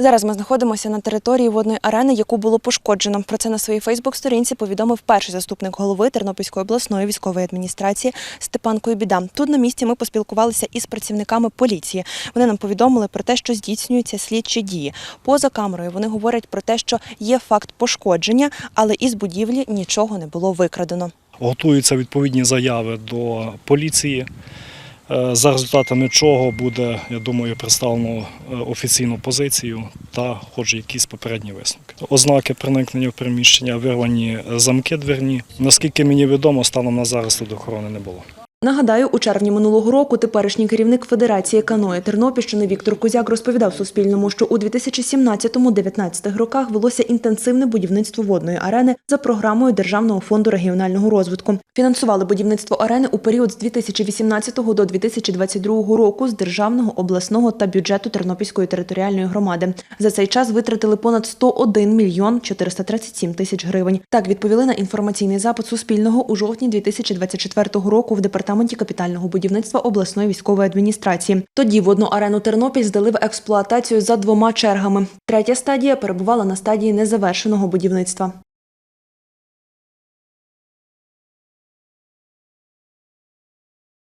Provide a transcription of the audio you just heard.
Зараз ми знаходимося на території водної арени, яку було пошкоджено. Про це на своїй Фейсбук-сторінці повідомив перший заступник голови Тернопільської обласної військової адміністрації Степан Койбіда. Тут на місці ми поспілкувалися із працівниками поліції. Вони нам повідомили про те, що здійснюються слідчі дії. Поза камерою вони говорять про те, що є факт пошкодження, але із будівлі нічого не було викрадено. Готуються відповідні заяви до поліції, за результатами чого буде, я думаю, представлено е, офіційну позицію та хоч якісь попередні висновки. Ознаки проникнення в приміщення, вирвані замки дверні. Наскільки мені відомо, станом на зараз тут охорони не було. Нагадаю, у червні минулого року теперішній керівник Федерації каної Тернопільщини Віктор Кузяк розповідав Суспільному, що у 2017-19 роках велося інтенсивне будівництво водної арени за програмою Державного фонду регіонального розвитку. Фінансували будівництво арени у період з 2018 до 2022 року з державного, обласного та бюджету Тернопільської територіальної громади. За цей час витратили понад 101 мільйон 437 тисяч гривень. Так відповіли на інформаційний запит Суспільного у жовтні 2024 року в департаменті капітального будівництва обласної військової адміністрації. Тоді водну арену Тернопіль здали в експлуатацію за двома чергами. Третя стадія перебувала на стадії незавершеного будівництва.